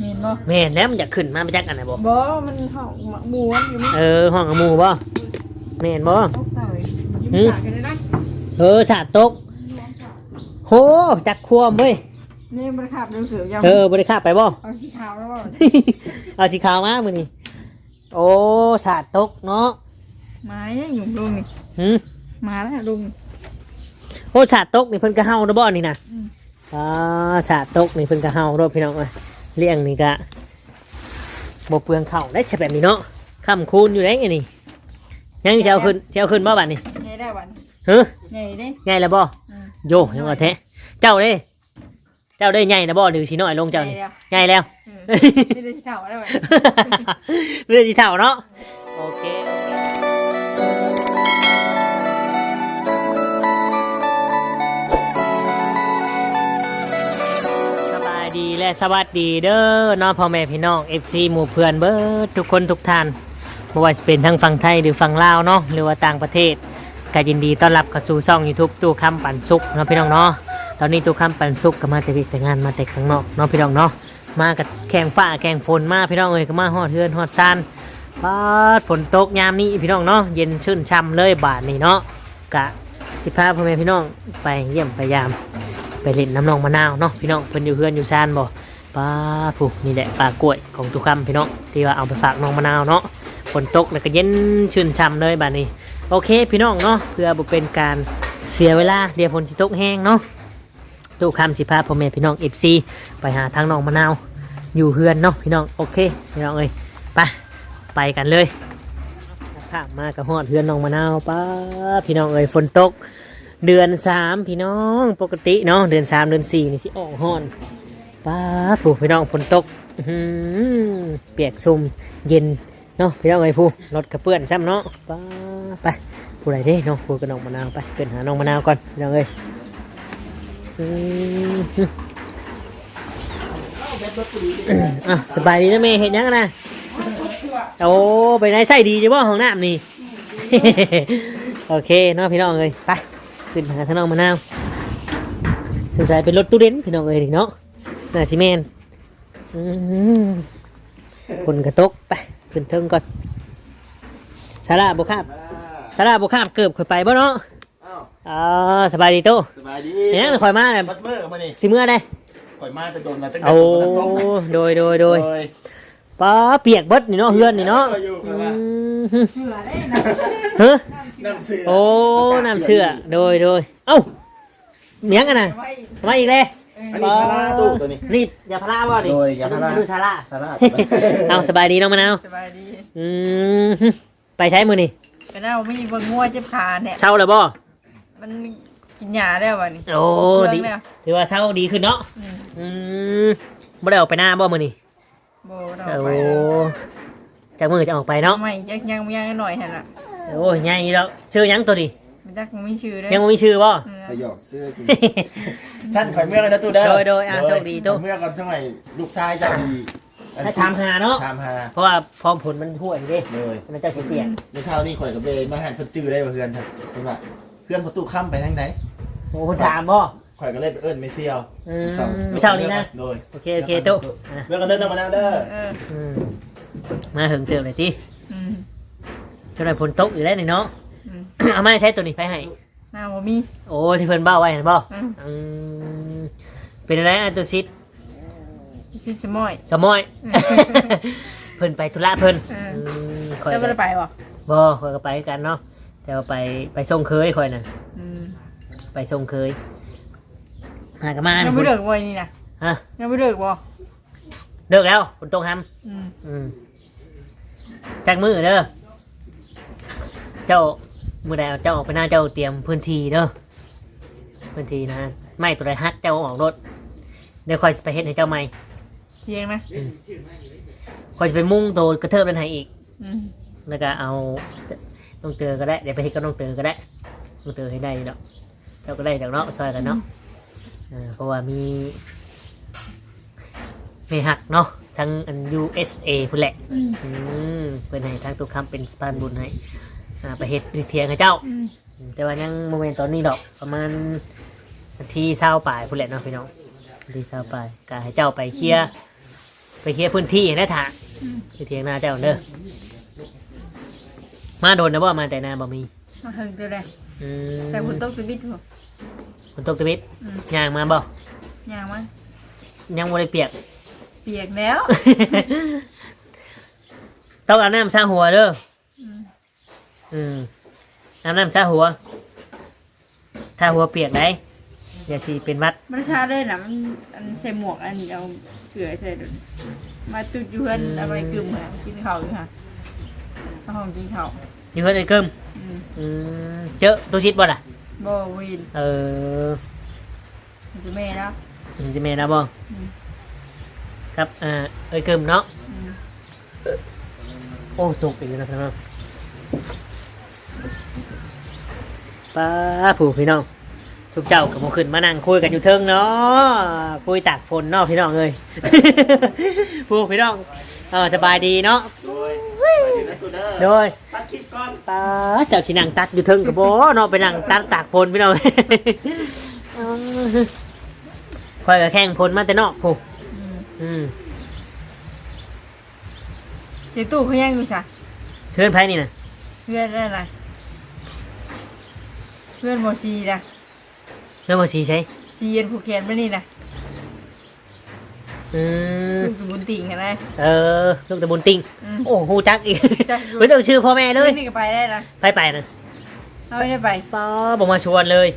เห็นบ่แม่นแล้วมันอยากขึ้นมามาจักอันไหนบ่บ่ มันเห่าหมาหมูมันอยู่นี่เออห้องกับหมู่บ่แม่นบ่ตกเต่ยยิ้มปากกันเลยนะเออสาดตกโหจักควมเว้ยนี่บริขับเรื่องเสือยาวเออบริคาบไปบ่ เอาสีขาวแล้วบ่เอาสีขาวมามือนี่โอ้สาดตกเนาะไม้เนี่ยอยู่ลุงนี่หืมมาแล้วลุงโอ้สาดตกนี่เพิ่นกะเฮาเด้อบ่นี่นะอืมอ่าสาดตกนี่เพิ่นกะเฮาเด้อพี่น้องเอ้ย เลี้ยงนี่กะบ่เปลืองข้าวได้ใช่แบบนี้เนาะค่ำคูณอยู่ได้ไงนี่ยังสิเอาขึ้นสิเอาขึ้นบ่บัดนี้ใหญ่ได้วันเฮ้อใหญ่เด้ใหญ่แล้วบ่อืมโยยังว่าแท้เจ้าเด้เจ้าได้ใหญ่นะบ่หรือสิน้อยลงเจ้านี่ใหญ่แล้วใหญ่แล้วเออนี่ได้สีขาวแล้ววันเรื่องที่เท่าเนาะโอเค และสวัสดีเด้อน้องพ่อแม่พี่น้อง FC หมู่เพื่อนเบิร์ดทุกคนทุกท่านไม่ว่าจะเป็นทั้งฝั่งไทยหรือฝั่งลาวเนาะหรือว่าต่างประเทศก็ยินดีต้อนรับเข้าสู่ช่อง YouTube ตู้คำปันสุกเนาะพี่น้องเนาะตอนนี้ตู้คำปันสุกก็มาแต่วิกแต่งานมาแต่ข้างนอกเนาะพี่น้องเนาะมากับแข่งฟ้าแข่งฝนมาพี่น้องเอ้ยก็มาฮอดเฮือนฮอดซานปาดฝนตกยามนี้พี่น้องเนาะเย็นชื่นช่ำเลยบาทนี่เนาะกะสิพาพ่อแม่พี่น้องไปเยี่ยมไปยาม ไปเล่นน้ำนองมะนาวเนาะพี่น้องเพิ่นอยู่เฮือนอยู่ซานบ่ป้าผู้นี่แหละปลากล้วยของทุกคำพี่น้องที่ว่าเอาไปฝากน้องมะนาวเนาะฝนตกแล้วก็เย็นชื่นช่ำเลยบาทนี้ โอเคพี่น้องเนาะเพื่อบ่เป็นการเสียเวลาเดี๋ยวฝนสิตกแห้งเนาะตู้คำสิพาพ่อแม่พี่น้อง FC ไปหาทางน้องมะนาวอยู่เฮือนเนาะพี่น้องโอเคพี่น้องเอ้ยไปไปกันเลยข้ามากับฮอดเฮือนน้องมะนาวป้าพี่น้องเอ้ยฝนตก เดือนสามพี่น้องปกติเนาะเดือนสามเดือนสี่นี่สิออกฮอนป้าผู้พี่น้องฝนตกเปียกซุ่มเย็นเนาะพี่น้องเอ้ผู้รถกระเปื้อนซ้ำเนาะป้าไปผู้ใดเด้เนาะผู้กับน้องมะนาวไปเกินหาน้องมะนาวก่อนพี่น้องเอ้ยอืมอะสบายดีนะเมย์เห็นยังนะโอ้ไปไหนใส่ดีจ้ะบ่ห้องน้ำนี่โอเคเนาะพี่น้องเลยไป ขึ้นหาทางน้องมะนาวสงสัยเป็นรถตู้เด่นพี่น้องเลยนี่เนาะน่าสิแมนอืมคนกระตกไปขึ้นเทิงก่อนสาระบุคาบสาระบุคาบเกือบข่อยไปบ่เนาะอ้าวอ๋อสบายดีตู้สบายดีเห็นยังข่อยมาเนี่ยบัดเมื่อมาดิสิเมื่อได้ข่อยมาแต่โดนมาตั้งแต่โอ้ฝนมันตกโดยโดยโดยโดย ป้าเปียกเบิดนี่เนาะเฮือนนี่เนาะอยู่อืข้างล่างมเสือได้นะเฮ้ยน้ำเสือโอ้น้ำเชื่อโดยโดยเอ้าเมียงกันนะไว้มาอีกเลยอันนี้พาราตู้ตัวนี้นี่ยาพาราบ่ดิโดยยาพาราดูซาร่าสาระเอาสบายดีน้องมะนาวสบายดีอืมไปใช้มือนี่ก็น่าไม่มีเบิ่งงัวเจ็บขาเนี่ยเช้าเลยบ่มันกินยาได้วันนี้โอ้ดีเรื่องแล้วถือว่าเช้าดีขึ้นเนาะอืมอืมบ่ได้ออกไปหน้าบ่มือนี่ โบเราโอ้ไปจากมือจะออกไปเนาะ ไม่ยังยังยังหน่อยเห็นละโอ้ยใหญ่แล้วชื่อหยังตัวดิมันจักมันไม่ชื่อเลยยังบ่มีชื่อบ่ เออขยอกเสื้อจริงฉันข่อยเมื่อเลยนะตู้เด้อโดยโดยอะโชคดีตู้ ข่อยเมื่อก่อนช่วงไหนลูกชายเจ้าดีถ้าถามหาเนาะ ถามหาเพราะว่าพอผลมันห่วยเด้เลยมันจะสิเปลี่ยน เมื่อเช้านี่ข่อยกับเบย์มาหันคนจื้อได้บ่เพื่อนครับเป็นว่าเพื่อนประตูค่ำไปทางไหนโอ้คนถามบ่ ข่อยก็เลยไปเอิ้นไม่เซียวอืมไม่เช้านี้นะ โดยโอเคโอเคตู้อะเมื่อกันเดินออกมาแล้วเด้อเอออืมมาถึงเติมเลยที่อืมเท่าไหรผลตกอยู่แล้วนี่เนาะ อืม เอามาใช้ตัวนี้ไปให้ หน้าบ่มีโอ้ที่เพิ่นเบ้าไว้เห็นบ่อืมอืมเป็นอะไรอันตัวซิดชิสมอย สมอยเพิ่นไปธุระเพิ่นเอออืมคอยจะก็ไม่ได้ไปบ่บ่คอยก็ไปกันเนาะแต่ว่าไปไปส่งเคยคอยน่ะ อืมไปส่งเคย หากนมายันี่งไม่เลิกบ่นี่นะฮะยังไม่เลิกบ่เลิกแล้วฝนตกทอืมำอืมจักมือเด้อเจ้ามือใดเอาเจ้าออกไปหน้าเจ้าเตรียมพื้นที่เด้อพื้นที่นะไม่ตัวใดฮักเจ้าออกรถเดี๋ยวคอยสิไปเฮ็ดให้เจ้าใหม่เที่ยงนะคอยจะไปมุ่งโตกระเทิบเป็นไห้อีก อืมแล้วก็เอาน้องเตอก็ได้เดี๋ยวไปเฮ็ดกับน้องเตอก็ได้น้องเตอให้ได้อยู่ดอกเจ้าก็ได้ดอกเนาะซอยกันเนาะ เออเพราะว่ามีไม่หักเนาะทั้งอัน USA พุ่นแหละอืมอืมเพื่อนให้ทางตุกคำเป็นสะพานบุญให้อ่าไปเฮ็ดไปเทียงให้เจ้าอืมอืมแต่ว่ายังโมเมนต์ตอนนี้ดอกประมาณนาทีเศร้าปลายพุ่นแหละเนาะพี่น้องนาทีเศร้าปลายก็ให้เจ้าไปเคลียร์ไปเคลียร์พื้นที่ให้ได้ถางอืมไปเทียงนาเจ้าเด้อมาโดนนะบ่มาแต่นาบ่มีมาถึงตัวแรก อืมแต่คุณต้องสวิตช์บ่ฝนตกตะวิดอืมย่างมาบ่ยางมั้ยยังบ่ได้เปียก เปียกแล้วต้องอาบน้ำซาหัวเด้ออืมอืมอาบน้ำซาหัว ถ้าหัวเปียกได้อย่าสิเป็นหวัด มันชาเลยนะมันอันใส่หมวกอันเอาเกลือใส่ดุนมาจุดอยู่เพื่อนเอาไปกึ่มเหมือนกินข้าวอยู่ค่ะข้าวหอมกินข้าว อยู่เพิ่นไอ้เกิมอืมอืมเจอตัวชิดบ่ล่ะบ่วินเออมันจะแม่แล้วมันจะแม่นนะบ่อืมครับอ่าเอ้ยเกิมเนาะอืมโอ้ตกอีกแล้วนะครับป้าผู้พี่น้องทุกเจ้ากับโมขึ้นมานั่งคุยกันอยู่เทิงเนาะคุยตากฝนเนาะพี่น้องเลยผู้พี่น้องเออสบายดีเนาะ โดยไปถึงนะตูเด้อโดยตัดคลิปก่อนป้าเจ้าชินังตัดอยู่เทิงกับโบเนาะไปนั่งตัดตากฝนพี่น้องเออคอยกับแข่งฝนมาแต่นอกผู้อืมอืมเจ๊ตู้เขายังอยู่ใช่เพื่อนไพ่นี่นะเพื่อนอะไรเพื่อนโมซีนะเพื่อนมาสีใช่ซีเย็นผูกแขนไปนี่นะอืม ลูกอยู่บนติ่งเห็นไหมเออลูกตะบุญติงอืมโอ้ฮูจักอีกจักอยู่ไม่ต้องชื่อพ่อแม่เลเฮ้ยยนี่ก็ไปได้นะไปไปนะเราไม่ได้ไป ป้าบอกมาชวนเลย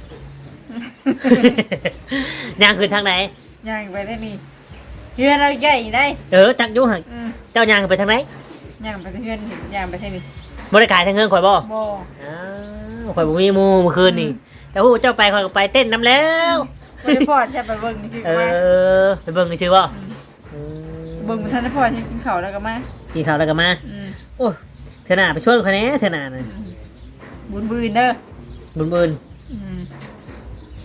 นางคืนทางไหนย่างไปได้นี่เพื่อนเราใหญ่ได้เออจักอยุหักอืมเจ้ายางไปทางไหนย่างไปเพื่อนย่างไปที่นี่บริการทางเงินข่อยบ่บ่ อ้าวข่อยบ่มีหมูเมื่อคืนนี่แต่ฮู้เจ้าไปข่อยก็ไปเต้นน้ำแล้ว บ่ได้พอดแค่ไปเบิ่งนี่สิเอมาอไปเบิ่งกันชื่อบ่อืม เบิ่งมันทันได้พอดที่กินข้าวแล้วก็มากินข้าวแล้วก็มาอืมโอ้เธอหน้าไปชวนคนนี้เธอหน้าน่ะบุญบืนเด้อบุญบุญอืม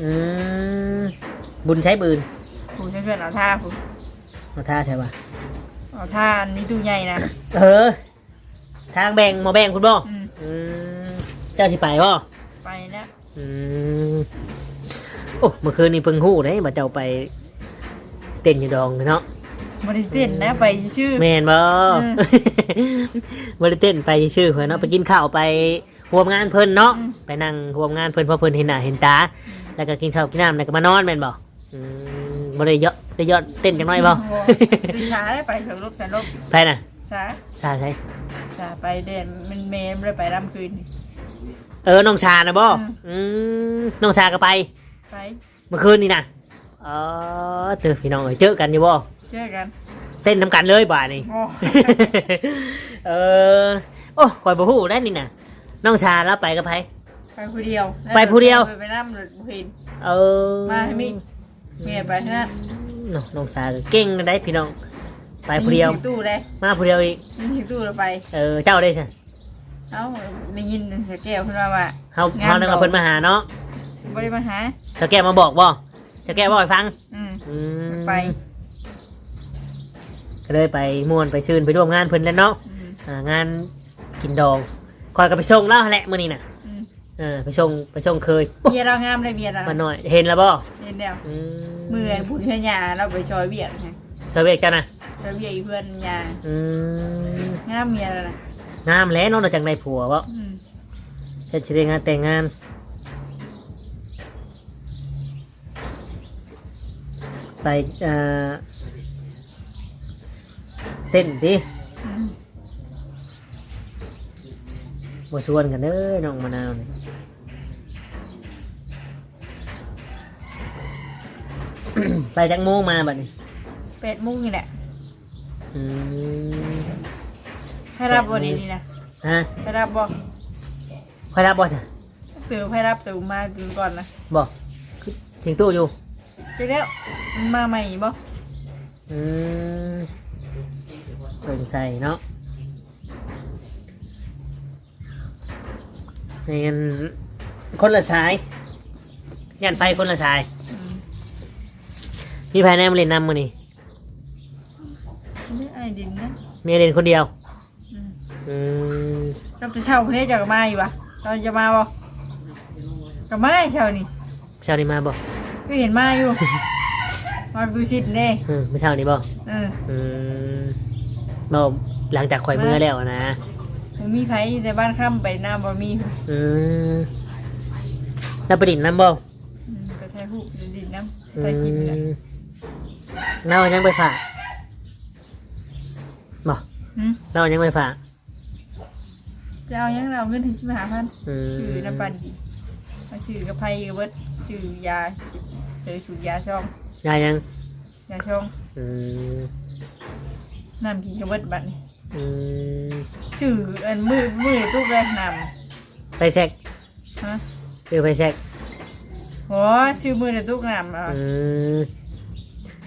อืมบุญใช้บืนผู้เพื่อนเอาท่าผู้เอาท่าใช่ป่ะเอาท่าอันนี้ตู้ใหญ่นะเออ ทางแบ่งหมอแบ่งคุณบ่อืมอืมเจ้าสิไปบ่ไปนะอืมโอ้เมื่อคืนนี้เพิ่งหู้ได้มาเจ้าไป เต้นอยู่ดองเนาะ บ่ได้เต้นนะไปชื่อ แม่นบ่อืมบ่ได้เต้นไปชื่อเพิ่นเนาะไปกินข้าวไปร่วมงานเพิ่นเนาะไปนั่งร่วมงานเพิ่นเพราะเพิ่นเห็นหน้าเห็นตา แล้วก็กินข้าวกินน้ำแล้วก็มานอนแม่นบ่อืมบ่ได้เยอะได้ยอดเต้นจังน้อยบ่ดิช้าได้ไปถึงลบแสนลบไปน่ะช้าชาใช่ช้าไปเด่นมันเมมเลยไปรำคืนนี่ เออน้องชานะบ่อืม อืมน้องชาก็ไปไปเมื่อคืนนี่นะอ๋อเจอพี่น้องเอ้ยเจอกันอยู่บ่ เจอกัน เต้นทำกันเลยบ่านี่ โอ้ เออ โอ้คอยบ่ฮู้ได้นี่น่ะ น้องชาแล้วไปกับไผ ไปผู้เดียวไปผู้เดียว ไปไปน้ำเลยบุหิน เออมาให้มิเมียไปเท่านั้นน้องน้องชาก็เก่งนะได้พี่น้อง ไปผู้เดียว มีถือตู้เลยมาผู้เดียวอีก มีถือตู้เราไป เออ เจ้าได้ใช่เอ้าได้ยินเสียแก้วขึ้นมาว่า เฮาเฮานั่งกับเพิ่นมาหาเนาะบริมาหา เธอแกมาบอกบ่เธอแกบอกให้ฟัง อืม อืมไป ก็เลยไปม่วนไปชื่นไปร่วมงานเพิ่นแล้วเนาะอืมอ่างานกินดองคอยก็ไปส่งแล้วแหละมื้อนี้น่ะอืม เออไปส่งไปส่งเคยเมียเรางามเลยเมียเรามาหน่อยเห็นแล้วบ่เห็นแล้วอืมือบุญเพื่อนยาเราไปชอยเบียดไงเธอเวกกันนะชอยเบียดอีเพื่อนยาอืมงามเมียเรานะงามแล้วเนาะเราจังได้ผัวบ่อืมเช่นสิได้งานแต่งงานไปเอ่อ เต้นดิอืมบ่ชวนกันเด้อน้องมะนาวนี่ไปจักโมงมาบัดนี้เป็ดมุ้งนี่แหละอืมให้รับบ่ดีนี่นะฮะให้รับบ่ค่อยรับบ่จ้ะตื่นให้รับตื่นมาตื่นก่อนนะบ่คือถึงตู้อยู่เจ๊แล้วมันมาใหม่บ่อืม สนใจเนาะนี่นคนละสายยันไฟคนละสายอืมพี่ภายในมาเล่นนำมือนี่นี่ไอ้ดินนะมีเล่นคนเดียว อืมอืมเราจะเช่าประเทศจะกมาอยู่ปะเราจะมาบ่กับมาเช่านี่เช้านี้มาบ่ก็เห็นมาอยู่ มาดูชิดเน่เออเมื่อเช้านี้บ่เอออืม บ่หลังจากข่อยเมื่อแล้วนะมันมีไผอยู่แต่บ้านค่ำไปหน้าบ่มีอืมแล้วประดิษฐ์น้ำบ่อืมไปถ่ายรูปดินน้ำถ่ายคลิปน่ะเรายังไปฝากบ่หืมเรายังไปฝากจะเอายังเราเงินถึงสิบห้าพันอืมชื่อน้ำปันดีมาชื่อกระไพกระเบิดชื่อยาเจอชุดยาช่องยายยังยาช่องอืม น้ำกินกระเบิดบัดนี้อืมชื่ออันมือมือทุกเลยนไปแซกำฮะคือไปแซกโอ้ชื่อมือทุกนำอะอืม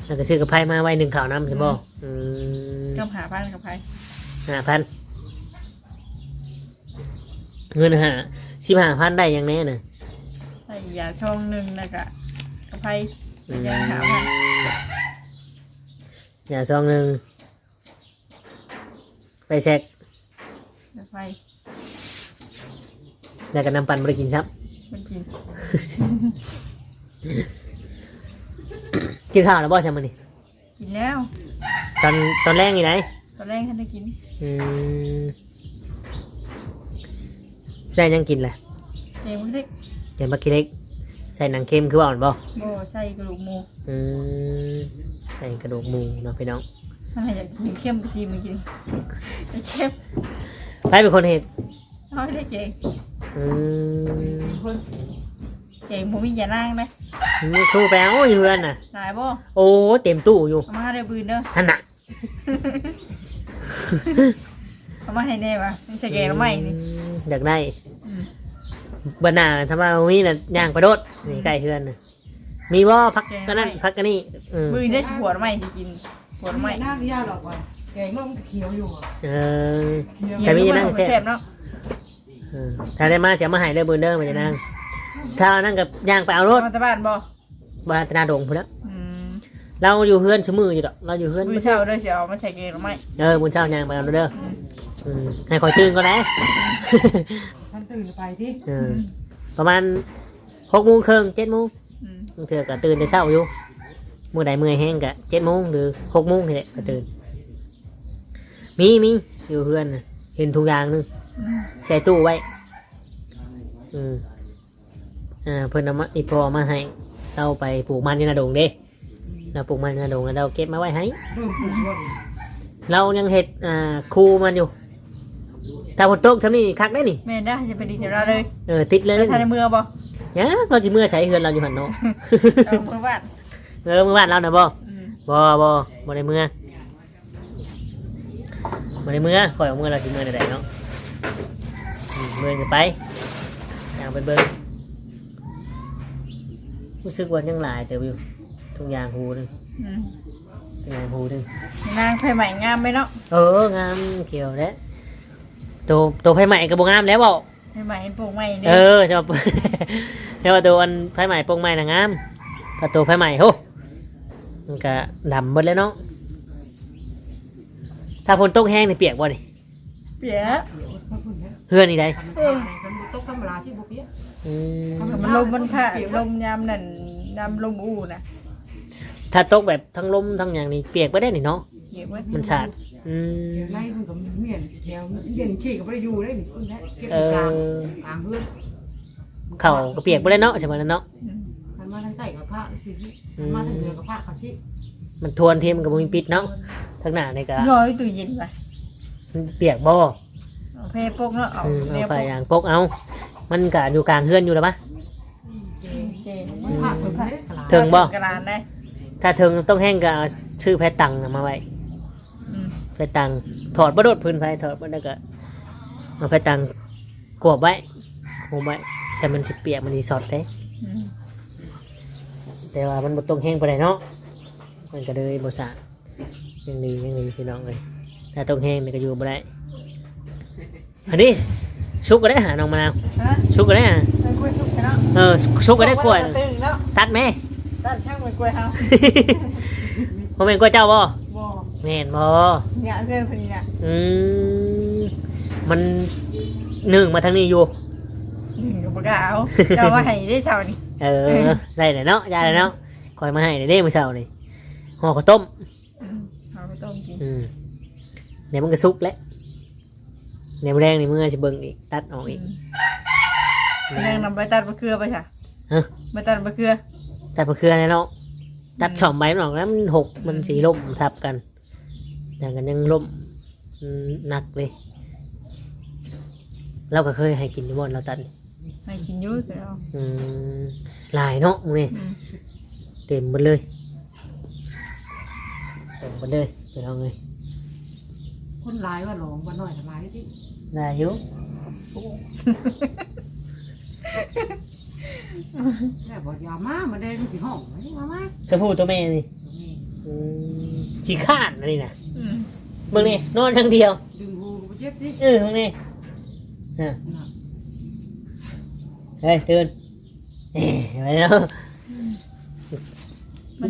แล้วก็ซื้อกระไพมาไว้หนึ่งข่าวน้ำใช่บ่อืมก็หาพันกระไพห้าพันเงินหาสิบห้าพันได้ยังแน่น่ะใส่ยาช่องหนึ่งนะกะกระไพอืมยังหาพันอย่าซองหนึ่ง ไปแซกกระไพแล้วก็น้ำปั่นบริกินครับ มันกินกินข้าวแล้วบ่ใช่มั้ยนี่กินแล้วตอนตอนแรกนี่ไหนตอนแรกท่านได้กินอืมได้ยังกินแหละเองมันเล็กเดี๋ยวมากินเล็ก ใส่หนังเค็มคือว่าอ่อนบ่โบใส่กระดูกหมูอืมใส่กระดูกหมูเนาะพี่น้องมัน อะไรอยากกินเข้มไปชิมมันกินไอ้เข้มใครเป็นคนเห็ดเอาให้ได้เก่งอืมเก่งผมมีอย่านั่งนะนี่ครูแปลโอ้ยเฮือนน่ะนายบ่โอ้เต็มตู้อยู่เอามาให้ได้บืนเด้อท่านน่ะเอามาให้แน่วะมันใส่แกงแล้วไหมนี่อืมอยากได้อืมบนหน้าถ้าว่ามีน่ะย่างประโดดนี่ใกล้เฮือนน่ะมีบ่พักก็นั่นพักก็นี่อืมบืนได้สิหัวไหมสิกิน หัวไหมหน้าไม่ยากหรอกว่ะแกงมันเขียวอยู่อะเออ เขียวแต่มีอย่านั่งเสีแซ่ยบบเนาะเออถ้าได้มาเสียมาใหายเด้อเบอร์เด้อมันจะนั่งถ้านั่งกับย่างไปเอารถมาจากบ้านบ่บ้านตนาดงพุ่นละอืมเราอยู่เฮือนชะมืออยู่ดอกเราอยู่เฮือนมือเช้าเด้อสิเอามาใส่แกงแล้วไหมเออบุญเช้าย่างไปเอาเด้ออืมให้คอยตื่นก็ได้ท่านตื่นไปที่เออประมาณหกโมงครึ่งเจ็ดโมงอืมบางเทื่อก็ตื่นแต่เช้าอยู่ มื่อใดเมื่อยแห้งก็เจ็ดโมงหรือหกโมงนี่แหละก็ตื่น มีมีอยู่เฮือนน่ะเห็นทุกอย่างหนึงอืมใส่ตู้ไว้ อืมอ่าเพิ่นเอามาอีพอเอามาให้เราไปปลูกมันอยู่นาดงเด้เราปลูกมันอยู่นาดงแล้วเราเก็บมาไว้ให้เริ่มปรุงรสเรายังเห็ดอ่าคูมันอยู่ถ้าฝนตกทำนี่คักได้นี่แม่นได้จะไปดีเดี๋ยวเราเลยเออติดเลยแล้วนี่ทานในเมืองบ่ เนี่ยเราจะเมื่อใช้เฮือนเราอยู่หันเนาะ เอาเมืองบ้าน เออเมื่อวานเรานะบ่อืมบ่บ่บ่ได้เมื่อบ่ได้เมื่อคอยเอาเมื่อเราสิเมื่อใดๆเนาะอืมเมื่อจะไปอย่างไปเบิ่งรู้สึกว่ายังหลายแต่วิวทุกอย่างหูหนึงอืมทุกอย่างหูหนึงนางไผ่ใหม่งามไหมเนาะเอองามเกี่ยวแล้วตัวตัวไผใหม่กับบ่งามแล้วบ่ไผ่ใหม่ปลูกใหม่นี่เออชอบแต่ว่าตัวอันไผใหม่โปร่งใหม่น่ะงามถ้าตัวไผใหม่โห มันก็ดำหมดแล้วเนาะถ้าฝนตกแห้งนี่เปียกบ่นี่เปียกเดี๋ยวเขาพูดนะเฮือนนี่ได้ทำอะไรกันตกธรรมดาที่บุกเนี้ยอืมมันลมมันผ่าลมยามนั่นยามลมอู้นะถ้าตกแบบทั้งลมทั้งอย่างนี้เปียกบ่ได้นี่เนาะเก็บไว้มันสาดอืมเดี๋ยวไล่มันกับเมียนแถวเมียนชี้กับไปอยู่ได้นี่คุณแท้เก็บเออยู่กลางอกลางเพื่อนเข่าก็เปียกบ่ได้เนาะใช่มั้ยเนาะอืมมั นมาทางใต้กับผ้าคือที่มันมาทางเหนือกับผ้าเขาชี้มันทวนทีมันก็บ่มีปิดเนาะทั้งหน้านี่ก็ย่อยตู้เย็นไปมันเปียกบ่เอาเพปกเนาะเอาอืมแนเอาวไปปกอย่างปกเอา มันก็อยู่กลางเฮือนอยู่แล้วปะเก๋มันผ้าสุดเลยกลางถึงบ่ กระดานได้ถ้าถึงต้องแห้งก็เอาชื่อแพตังน่ะมาไว้อืมแพตังถอดบ่โดดพื้นไฟถอดบ่ได้ก็เอาแพตังกวบไว้คุมไว้ใช่มันสิเปียกมันสิสอดเด้ อืม แต่ว่ามันบ่ต้องแห้งปานใดเนาะมันก็เลยบ่สะอาดยังดียังดีพี่น้องเลยถ้าต้องแห้งนี่ก็อยู่บ่ได้อันนี้ชุกก็ได้หาน้องมะนาวฮะชุกก็ได้หาไปกล้วยชุบกันเนาะเออชุกก็ได้กล้วย ตึงเนาะตัดแม่ด้านช่างเป็นกล้วยเฮาผมเป็นกล้วยเจ้าบ่บ่แม่นบ่เนี่ยเพื่อนพอดีน่ะอืมมันหนึ่งมาทางนี้อยู่หนึ่งกับปากกาเอาเจ้าว่าให้ได้เช้านี่ เออ ได้เลยเนาะยาเลยเนาะคอยมาให้เด้เมื่อเช้านี่ห่อข้าวต้มอืมเอาไปต้มกินอืมเดี๋ยวมันก็สุกแล้วเดี๋ยวแรงนี่มึงจะเบิ่งอีก ตัดออกอีก เรื่องนำใบตัดมะเขือไปค่ะฮะ ใบตัดมะเขือตัดมะเขือเลยเนาะตัดสองใบมันออกแล้วมันหกมันสีล่มทับกันอย่างกันยังล่มอืมหนักเลย เราก็เคยให้กินที่บ่อนเราตัดนี่ ให้กินอยุ่ยแต่เราอืมหลายเนาะมึงนี่อืมเต็มหมดเลยเต็มหมดเลยไปเอาไงคนหลายว่าหลงว่าน้อยหลายที่ได้อยู่แค่บอกอย่ามามาเดินสิห้องมามาจะพูดตัวแม่นี่อืมขี้ข้านอันนี้นะอืมมึงนี่นอนทั้งเดียว ดึงหูก็เจ็บดิเออมึงนี่อะ เฮ้ยตื่นเอ้ยไปแล้ว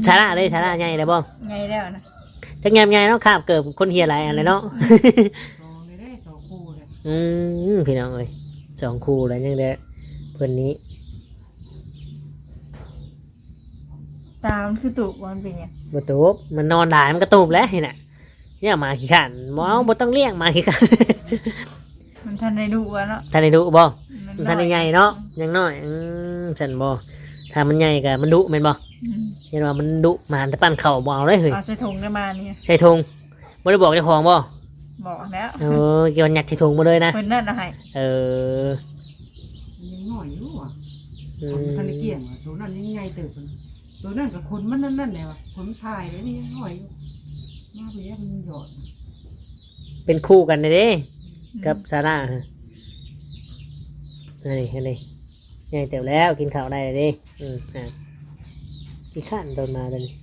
ชาระเลยชาระใหญ่เลยบ้องไงแล้วนะจังยามใหญ่เนาะขาบเกิดคนเฮียอะไรอะไรเนาะ สองเลยได้สองคู่เลยอืมพี่น้องเอ้ยสองคู่แล้วยังได้เพื่อนนี้ ตามันคือตุกมันเป็นไงบตูบมันนอนได้มันกระตูบแล้วนี่น่ะเนี่ยหมาขี้ขันมองบ่ต้องเลี้ยงหมาขี้ขันมันทันได้ดูวะเนาะท่านได้ดุบ่ มัมันท่านได้ใหญ่เนาะยังน้อยอืมฉันบ่ถ้ามันใหญ่ก็มันดุแม่นบ่อืมเห็นว่ามันดุมาแต่ปั้นเข่าบ่เอาเลยเฮ้ยเอาใส่ถุงได้มาเนี่ยใส่ธงบ่ได้บอกเจ้าของบ่บอกแล้วเออเกี่ยวกับหยัดใส่ธงมาเลยนะเพิ่นนั่นเอาให้เออยังน้อยอยู่อะอืคนมทันได้เกี่ยงอะตัวนั้นยังไงเติบตัวนั้นกับคนมันนั่นนั่นแหละว่ะคนพายเลยนี่ยังน้อยอยู่มาไปแยกมันหยอดเป็นคู่กันเด้เด้กับซาร่าฮะ นี่นี่ใหญ่เต็มแล้วกินข้าวได้เลยเด้อืมอะขี้ข้านโดนมาตอนนี้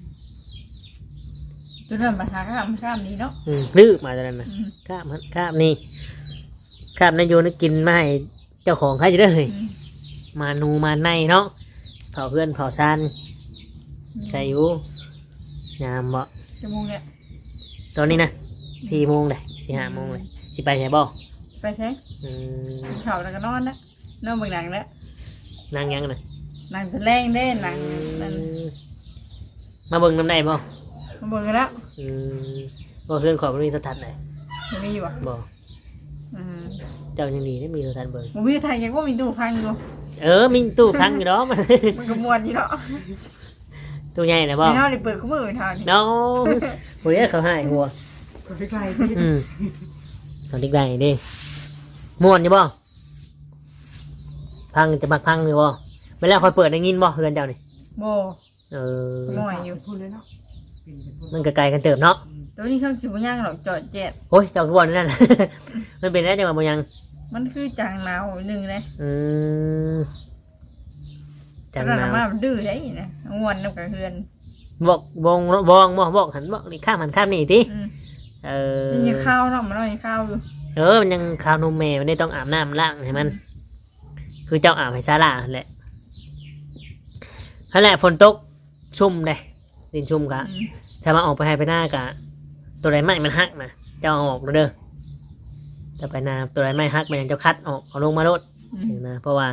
ตัวนั้นมาหาข้ามข้ามนี้เนาะอืมลื้อมาตอนนั้นนะอืมข้ามมันข้ามนี่ข้ามนายโยนึกกินมาให้เจ้าของใครจะได้เลย อืมมานูมาในเนาะเผาเพื่อนเผาซันใครอยู่ยามบ่จมูกเนี่ยตอนนี้นะสี่โมงเลยสี่ห้าโมงเลยสิไปไหนบ่ไปใช้อืม กินข้าวแล้วก็นอนนะ นอนเบิ่งหนังแล้วนั่งยังนะหนังจะแรงเด้หนังนั่นมาเบิ่งน้ำได้บ่มาเบิ่งกันแล้วอืมบ่เพื่อนขอมันมีโทรทัศน์ไหนมันมีอยู่อะบ่อืมเจ้ายังดีได้มีโทรทัศน์เบิ่งหมูพี่ไทยยังก็มีตู้พังอยู่เออมีตู้พังอยู่เนาะมัน มันก็มวนอยู่เนาะตู้ใหญ่นะบ่ไม่นอนเลยเปิดคู่มือทางนี่น้องโอ้ยเขาให้หัว ก็ใกล้ๆที่อืมเอาดิกได้ดิม่วนอยู่บ่ พังจะมักพังอยู่บ่ไม่แล้วคอยเปิดได้ยินบ่เฮือนเจ้านี่โบเออน้อยอยู่พูดเลยเนาะเป็นเป็นพูดมันก็ไกลกันเติบเนาะตัวนี้เขาสิบย่างหรอกจอดเจ็ดโอ้ยเจ้าก็บ่นั่น มันเป็นได้จังหวะบ่ยัง มันคือจางหนาวหนึ่งเลยอืมจังแล้วหนาวมามันดื้อได้นะงวนน้ำกระเฮือนบอกบองบองบอกบอกหันบอกนี่ข้ามหันข้ามนี่ติอืมเออมันยังข้าวเนาะมันยังข้าวอยู่เออมันยังข้าวนมแม่มันได้ต้องอาบน้ำล้างให้มัน คือเจ้าอาบให้ซาร่าหั่นแหละนั่นแหละฝนตกชุ่มเลยดินชุ่มกะอืมถ้ามาออกไปให้ไปหน้ากะ ตัวไรไม้มันหักนะเจ้าเอาออกเด้อจะไปนาตัวไรไม้หักมันเจ้าคัดออกเอาลงมาโลดอืมนะเพราะว่า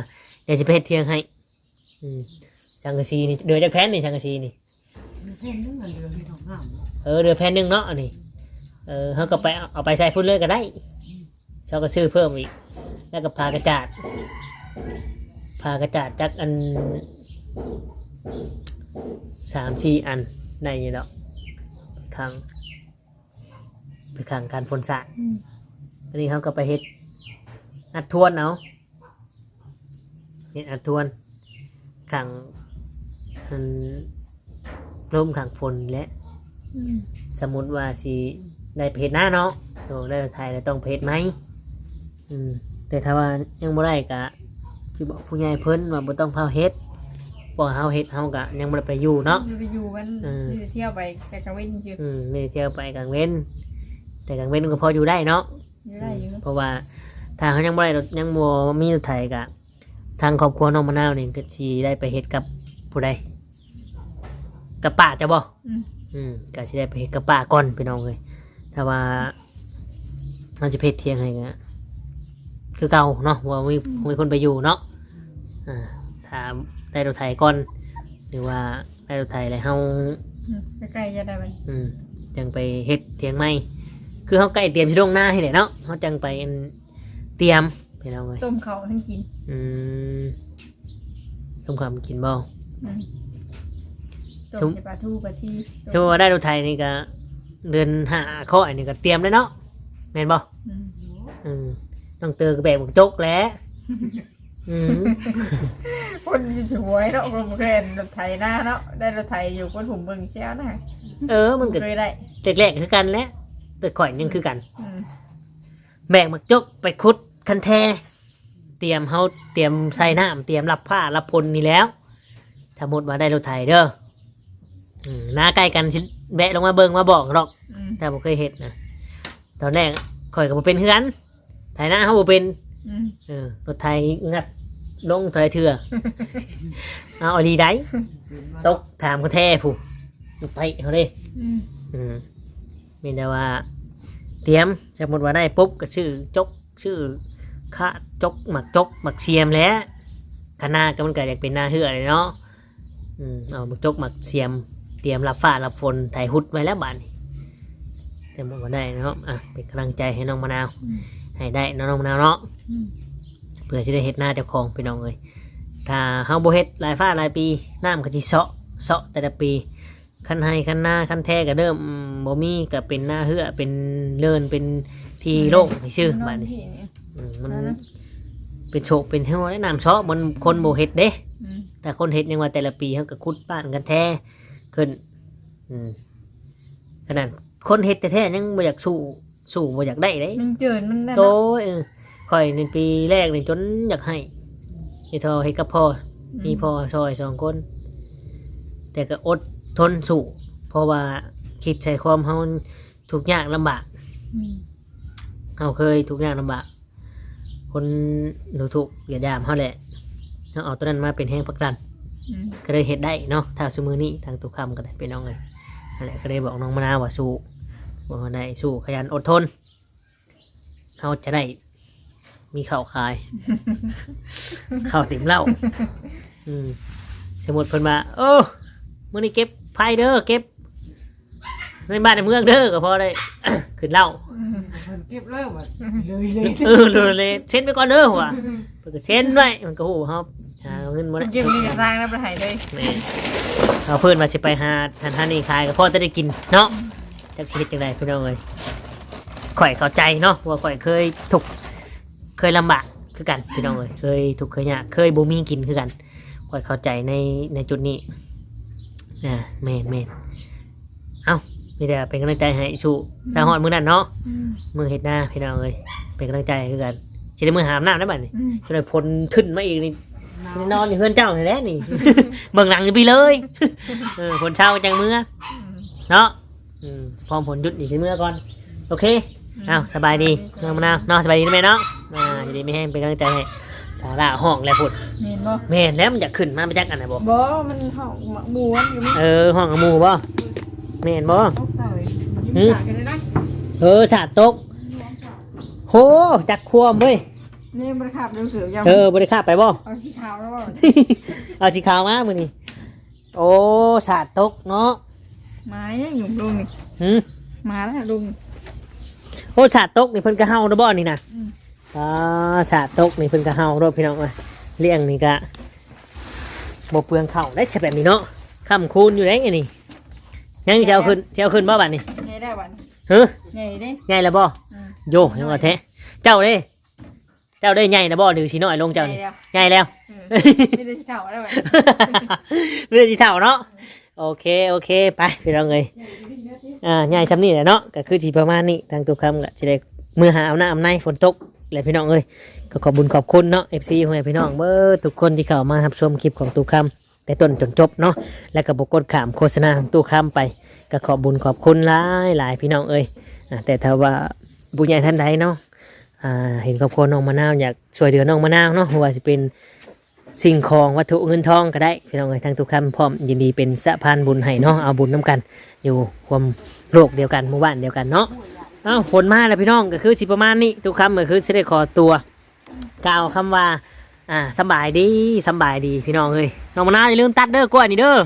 เดี๋ยวจะไปเฮ็ดเทียงให้อืมจังกะซีนี่เดือจากแผ่นนี่จังกะซีนี่เพ่นนึงเงินเดือนที่ทองงามเออเดือแผ่นหนึ่งเนาะอันนี้เออเขาก็ไปเอาเอาไปใส่พุ่นเลยก็ได้เขาก็ซื้อเพิ่มอีก แล้วก็พากระจาด พากระจาดจักอันสามสี่อันได้อยี่ดอกไปขังไปขังการฝนสาดอืม อันนี้เขาก็ไปเฮ็ดอัดทวนเอาเฮ็ดอัดทวนขังอันร่มขังฝนและ อืมสมมติว่าสิได้ไปเฮ็ดหน้าเนาะโอ้ได้ไทยแล้วต้องไปเฮ็ดไหมอืมแต่ถ้าว่ายังบ่ได้กะที่บอกผู้ใหญ่เพิ่นว่าบ่ต้องพาเฮ็ดบ่เฮาเฮ็ดเฮากะยังบ่ได้ไปอยู่เนาะไปอยู่มันเออไปเที่ยวไปแต่กระเว้นชื่ออืมไม่ได้เที่ยวไปกลางเว้น แต่กลางเว้นก็พออยู่ได้เนาะ อยู่ได้อยู่เพราะว่าถ้าเขายังบ่ได้รถยังบ่มีรถไถกะ ทางครอบครัวน้องมะนาวนี่ก็สิได้ไปเฮ็ดกับผู้ใดกับป้าจะบ่อืมอืมก็สิได้ไปเฮ็ดกับป้าก่อนพี่น้องเลยถ้าว่าเราจะเพชเทียงให้ก็ คือเก่าเนาะว่ามีมีคนไปอยู่เนาะอ่าถ้าได้รถไถก่อน หรือว่าได้รถไถแล้วเฮาอืมใกล้ๆจะได้มันอืมจังไปเฮ็ดเทียงไม่คือเขาใกล้เตรียมชิลงหน้าให้เลยเนาะเขาจังไปอันเตรียมไปแล้วเลยต้มเขาทั้งกิน อืมต้มความกินบ่อืมต้ชุ่มมใส่ปลาทูปลาทีช่วงว่าได้รถไทยนี่ก็เดือนห้าข้ออันนี้ก็เตรียมเลยเนาะแม่นบ่อืม อืมต้องเตอก็แบกหมวกจกแหล้วอืมคนสวยเนาะคนบ่เคยเห็นรถไถหน้าเนาะได้รถไถอยู่คนหุ่มเบิ่งเชียวนะเออมันก็เคยได้แรกๆคือกันแหล้วแต่ข่อยยังคือกัน อืมแบกหมวกจกไปคุดคันแท เตรียมเฮาเตรียมใส่น้ำเตรียมรับผ้ารับพลนี่แล้ว ถ้าหมดมาได้รถไถเด้ออืมหน้าใกล้กันสิแวะลงมาเบิ่งมาบอกหรอก อืมถ้าบ่เคยเห็ดนะตอนแรกข่อยก็บ่เป็นคือกัน ไถหน้าเฮาบ่เป็นอืมเออรถไทยงัดลงเท่าไรเถื่อ เอาเอาดีได้ตกถามเขาแท้ผู้มันไตเขาเลยอืมอืมมีแต่ว่า เตรียมสมมติว่าได้ปุ๊บก็ชื่อจกชื่อข้าจกหมักจกหมักเชียมแหล้วคณะก็มันก็อยากเป็นหน้าเหือเลยเนาะอืมเอาหมักจกหมักเชียม เตรียมรับฟ้ารับฝนไถหุดไว้แล้วบานนี้แต่หมดว่าได้เนาะอะเป็นกำลังใจให้น้องมะนาว อืม ให้ได้เนาะน้องมะนาวเนาะอืมเพื่อจะได้เฮ็ดหน้าเจ้าของพี่น้องเลยถ้าเฮาบ่เฮ็ดหลายฟ้าหลายปีน้ำก็สิเซาะเซาะแต่ละปีคันให้คันหน้าคันแท้ก็เริ่มอืมบ่มีก็เป็นหน้าเหือเป็นเลินเป็นที่โล่งให้ชื่อบัดนี้ที่เนี่ยอืมมันนั่นนะเป็นโชคเป็นเฮาได้น้ำเซาะมันคนบ่เฮ็ดเด้ อืมแต่คนเฮ็ดยังว่าแต่ละปีเขาก็ขุดบ้านกันแท้ขึ้น อืมขนาดคนเฮ็ดแต่แท้ๆยังบ่อยากสู้ สู้บ่อยากได้เด้มันเจินมันนั่นโตเนาะเออข่อยในปีแรกนี่จนอยากให้ไอ้ทอให้กับพ่อ มีพ่อซอยสองคน แต่ก็อดทนสู้เพราะว่าคิดใส่ความเฮาทุกข์ยากลำบากอืมเฮาเคยทุกข์ยากลำบาก คนหนูถูกอย่าดามเฮาแหละเฮาเอาตัวนั้นมาเป็นแห้งพักดัน อืมก็เลยเฮ็ดได้เนาะถ้าสมือนี้ทางตุกคำก็ได้เป็นน้องเลยนั่นแหละก็เลยบอกน้องมะนาวว่าสู้ บอกว่าได้สู้ขยันอดทนเขาจะได้มีข้าวขาย ข้าวติ๋มเหล้าอืมสมมติเพิ่นมาโอ้มื้อนี้เก็บไพ่เด้อเก็บในบ้านในเมืองเด้อก็พอได้ ขึ้นเหล้าอืมมันเก็บเริ่มอะเลยเลย เออเลยเลยเช็ดไปก่อนเด้อหัวเพิ่นก็เช็ดไว้มันก็หูครับหาเงินมามันได้จิ้มนี่กับทางแล้วไปหายเลย แม่นเอาเพื่อนมาสิไปหาทันทันนี่ขายก็พอจะได้กินเนาะ จักชีวิตจังไดพี่น้องเอ้ยข่อยเข้าใจเนาะว่าข่อยเคยถูกข์เคยลำบากคือกันพี่น้องเอ้ยเคยถูกข์เคยยากเคยบ่มีกินคือกันข่อยเข้าใจในในจุดนี้อ่าแม่นแม่นเอ้ามีแต่เป็นกำลังใจให้สู้ถ้าฮอดมื้อนั้นเนาะอืมมือเฮ็ดหน้าพี่น้องเอ้ยเป็นกำลังใจให้คือกันสิได้มือหามน้ำได้บัดนี้อืมจนได้พลขึ้นมาอีกนี่ สินอนอยู่เพื่อนเจ้านี่แหละนี่ เบิ่งหนังอยู่พี่เลย เออผลเช้าจังเมื่อเนาะ อืมพร้อมผลหยุดอีกสิเมื่อก่อน โอเคอ้าวสบายดีน้องมะนาวเนาะสบายดีนะแม่เนาะอ่าอยู่ดีไม่แห้งเป็นกำลังใจให้สาระห้องแล้วพุดเห็นบ่แม่นแล้วมันอยากขึ้นมาไปจักอันไหนบ่บ่มันห้องหมูมันอยู่มั้ยเออห้องกับหมู่บ่แม่นบ่ต้องเตยมันยิ้มปากกันเลยนะเออสาดตกโหจักควมเว้ยนี่มันขับเร็วเสือยาวเออบริคาบไปบ่ เอาสีขาวแล้วบ่เอาสีขาวมามื้อนี้โอ้สาดตกเนาะ มาเนี่ยอยู่ลุงนี่หืมมาแล้วลุงโอ้สาดตกนี่เพิ่นก็เฮาเด้อบ่นี่นะอืมอ่าสาดตกนี่เพิ่นก็เฮาเด้อพี่น้องเอ้ยเลี้ยงนี่ก็บ่เปลืองข้าวได้ใช่แบบนี้เนาะค่ำคูณอยู่ได้ไงนี่ยังสิเอาขึ้นสิเอาขึ้นบ่บัดนี้ไงได้วันเฮ้อไงเด้ใหญ่แล้วบ่อืมโยยังว่าแท้เจ้าเด้เจ้าได้ใหญ่นะบ่หรือสิน้อยลงเจ้านี่ไงแล้วใหญ่แล้วเออไม่ได้สีขาวแล้วบัดเรื่องที่เท่าเนาะ โอเคโอเคไปพี่น้องเอ้ยอ่าใหญ่ซ้ำนี่แหละเนาะก็คือสิประมาณนี้ทางตัวคำก็สิได้มือหาเอาหน้าเอาในฝนตกแหละพี่น้องเอ้ยก็ขอบบุญขอบคุณเนาะ FC ของพี่น้องเบอร์ทุกคนที่เข้ามารับชมคลิปของตู้คำแต่ต้นจนจบเนาะและก็บกดขามโฆษณาของตู้คำไป ก็ขอบบุญขอบคุณหลายหลายพี่น้องเอ้ยแต่ถ้าว่าบุญใหญ่ท่านใดเนาะเห็นครอบครัวน้องมะนาวอยากช่วยเหลือน้องมะนาวเนาะว่าสิเป็น สิ่งของวัตถุเงินทองก็ได้พี่น้องเอ้ยทางทุกคำพร้อมยินดีเป็นสะพานบุญให้เนาะเอาบุญน้กัน อยู่ความโลกเดียวกันหมู่บ้านเดียวกันเนาะอ้าวฝนมาแล้วพี่น้องก็คือสิประมาณนี้ทุกคำก็คือสิได้ขอตัวกล่าวคำว่าอ่าสำบายดีสำบายดีพี่น้องเอ้ยน้องมานาอย่าลืมตัดเด้อกล้วยนี่เด้อ